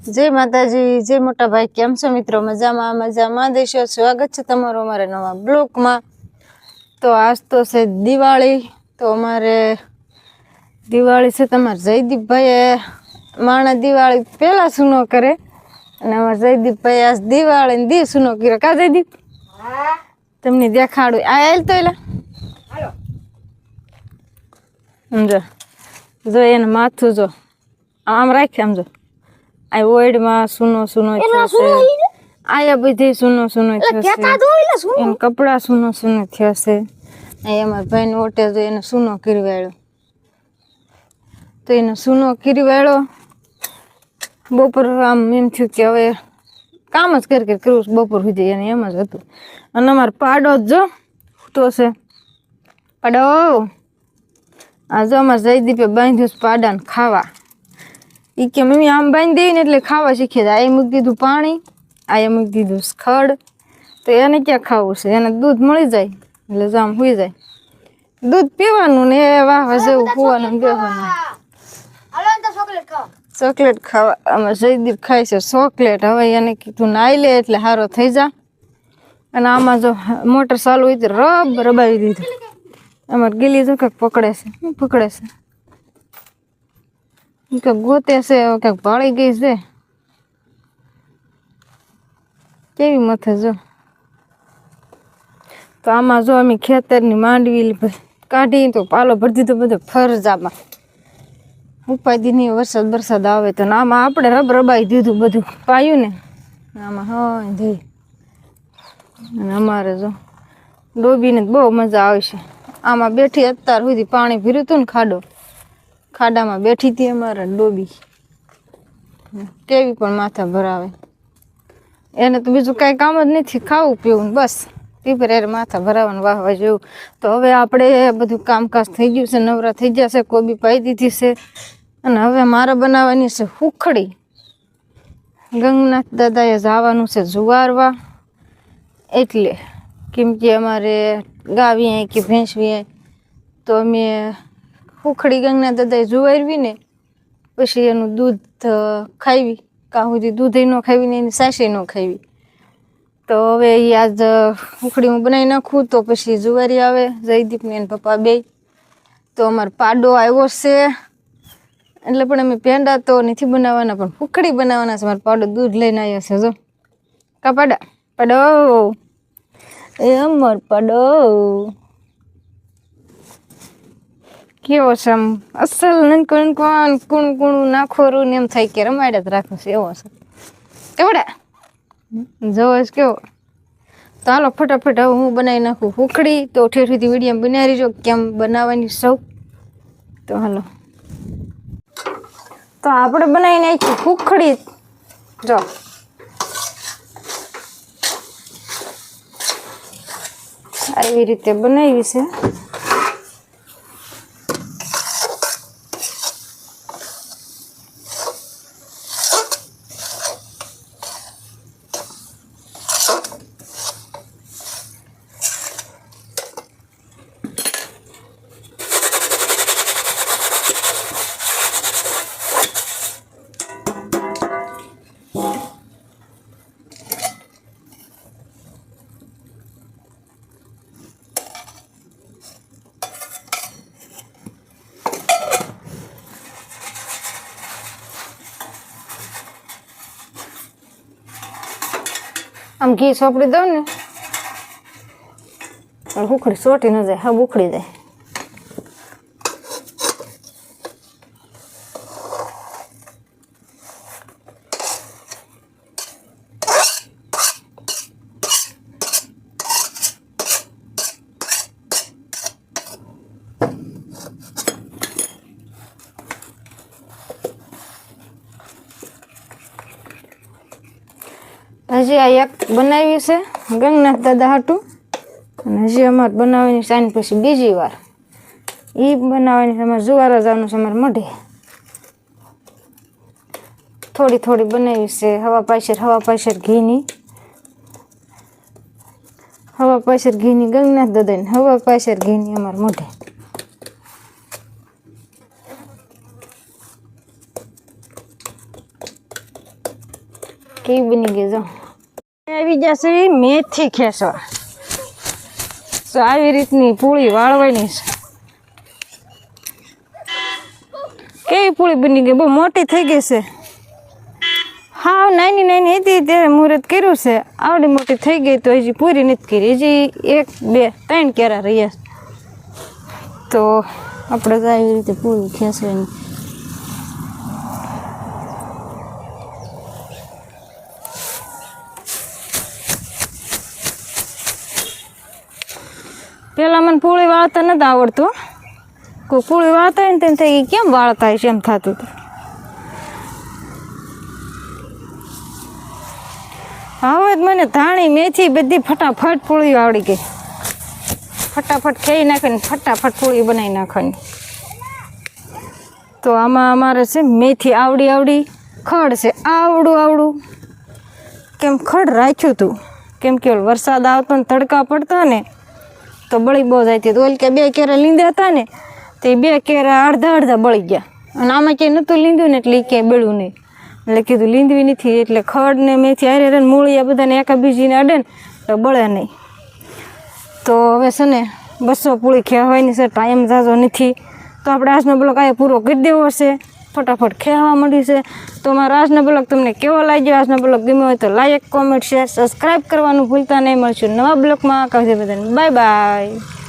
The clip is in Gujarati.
જય માતાજી જય મોટા ભાઈ કેમ છો મિત્રો? મજામાં મજામાં. દેશો સ્વાગત છે તમારું અમારે નવા બ્લોકમાં. તો આજ તો છે દિવાળી. તો અમારે દિવાળી છે તમારે જયદીપભાઈએ માણા દિવાળી પહેલાં સુનો કરે? અને અમારે જયદીપભાઈ આજ દિવાળી દી સુનો કર્યો? કા જયદીપ? તમને દેખાડું. આ આવેલ તો એલા? સમજો. જો એને માથું જો. આમ રાખે આમ જો. આ ઓઈડમાં સુનો સુનો છે આયા બધી સુનો સુનો છે એને કપડા સુનો સુનો થશે. એમાં ભાઈને ઓટે તો એને સુનો કરવાળ્યો તો એને સુનો કરવાળ્યો બપોર આમ એમ થયું કે હવે કામ જ કરી કરી કરવું બપોર સુધી એને એમ જ હતું. અને અમારે પાડો જ જો તો છે. પાડો. આ જો અમારે જયદીપે બાંધ્યું છે પાડાને ખાવા. ઈ કે મમ્મી આમ બાંધી દેવી ને એટલે ખાવા શીખે છે. આ મૂકી દીધું પાણી આ મૂકી દીધું ખડ. તો એને ક્યાં ખાવું છે? એને દૂધ મળી જાય એટલે જામ સુઈ જાય. દૂધ પીવાનું ને એ વાહ વાહ જેવું હોવાનું ને ચોકલેટ ખાવા. આમાં જયદીપ ખાય છે ચોકલેટ. હવે એને કીધું નાઈ લે એટલે સારો થઈ જા. અને આમાં જો મોટર ચાલુ હોય તો રબ રબાવી દીધું. અમારે ગીલી જો કંઈક પકડે છે પકડે છે? કંઈક ગોતે છે કંઈક ભાળી ગઈ છે. કેવી મથે જો? તો આમાં જો અમે ખેતરની માંડવી કાઢી તો પાલો ભરી દીધો બધો ફરજ આમાં. ઉપાધી નહીં, વરસાદ વરસાદ આવે તો આમાં આપણે રબ રબાઈ દીધું બધું, પાયું ને? આમાં હા ધોઈ. અને અમારે જો ડોબીને તો બહુ મજા આવશે આમાં બેઠી અત્યાર સુધી પાણી ભીરું હતું ને ખાડો. ખાડામાં બેઠી હતી અમારે ડોબી. કેવી પણ માથા ભરાવે. એને તો બીજું કાંઈ કામ જ નથી, ખાવું પીવું બસ. પીપર યાર માથા ભરાવાનું વાહ વાહ જેવું. તો હવે આપણે બધું કામકાજ થઈ ગયું છે, નવરા થઈ ગયા છે, કોબી પાઈ દીધી છે. અને હવે મારે બનાવવાની છે હુખડી. ગંગનાથ દાદાએ જવાનું છે જુવારવા. એટલે કેમ કે અમારે ગાવીએ કે ભેંસવીએ તો અમે હુખડી ગંગના દાદાએ જુવારવી ને પછી એનું દૂધ ખાવી કાં સુધી દૂધે ન ખાવી ને એની સાસે ન ખાવી તો હવે એ આજ ઉખડી હું બનાવી નાખું, તો પછી જુવારી આવે, જયદીપ ને એના પપ્પા બે. તો અમારો પાડો આવ્યો છે. એટલે પણ અમે પેંડા તો નથી બનાવવાના, પણ ઉખડી બનાવવાના છે. મારો પાડો દૂધ લઈને આવ્યો છે, જો. કા પાડા? પાડો. એ અમર પાડો. કેવો છે આમ? અસલ નનકો કોણ કુણ કુણું નાખોરું ને એમ થાય કે રમાડે જ રાખો છે, એવો છે. કેવડા જોવો છે કેવો? તો હાલો ફટાફટ હવે હું બનાવી નાખું ઉખડી તો ઠેઠીથી વીડિયો બનાવી જો કેમ બનાવવાની સૌ. તો હાલો. તો આપણે બનાવી નાખી ઉખડી જો. આવી રીતે બનાવી છે. આમ ઘી સોપડી દઉં ને ઉખડી સોટી ન જાય હા ઉખડી જાય. હજી આ એક બનાવી છે, ગંગનાથ દાદા હતું અને હજી અમારે બનાવવાની સાઈન પછી બીજી વાર. એ બનાવવાની અમારે જુવારા જવાનું છે, અમારે મઢે. થોડી થોડી બનાવી છે, હવા પાછળ હવા પાછળ ઘીની. હવા પાછળ ઘીની ગંગનાથ દાદાની, હવા પાછળ ઘીની અમારે મોઢે. કેવી બની ગઈ જો આવી જશે મેથી ખેંચવા આવી રીતની પૂળી વાળવાની છે. કેવી પૂળી બની ગઈ? બહુ મોટી થઈ ગઈ છે. હા, નાની નાની હતી ત્યારે મુહૂર્ત કર્યું છે. આવડી મોટી થઈ ગઈ તો હજી પૂરી નથી કરી. હજી એક, બે, ત્રણ કેરા રહ્યા તો આપણે આવી રીતે પૂરી ખેંચવાની પેલા મને પૂળી વાળતા નથી આવડતું. કોઈ પૂળી વાળતા હોય ને થાય કે કેમ વાળતા હશે એમ થતું હતું. હવે મને ધાણી, મેથી બધી ફટાફટ પૂળી આવડી ગઈ. ફટાફટ ખેઈ નાખીને ફટાફટ પૂળી બનાવી નાખવાની. તો આમાં અમારે છે મેથી આવડી આવડી, ખડ છે આવડું આવડું. કેમ ખડ રાખ્યું હતું કેમ કે વરસાદ આવતો ને તડકા પડતા ને તો બળી બહુ જાય હતી તો ઓલ કે બે કેરા લીંદા હતા ને, તે બે કેરા અડધા અડધા બળી ગયા. અને આમાં ક્યાંય નહોતું લીંદ્યું ને એટલે એ ક્યાંય બળ્યું નહીં. એટલે કીધું લીંદવી નથી, એટલે ખડ ને મેથી હારે રે મૂળિયા બધાને એકા બીજીને અડે ને, તો બળે નહીં. તો હવે છે ને, બસો પૂળી ખેવાની છે, ટાઈમ જાજો નથી. તો આપણે આજનો બ્લોક આ પૂરો કરી દેવો છે ફટાફટ ખેવા મળી છે. તો મારો આજનો બ્લોગ તમને કેવો લાગ્યો? આજનો બ્લોગ ગમ્યો હોય તો લાઈક કોમેન્ટ શેર સબસ્ક્રાઈબ કરવાનું ભૂલતા નહીં. મળશું નવા બ્લોગમાં. કહે બધાને. Bye bye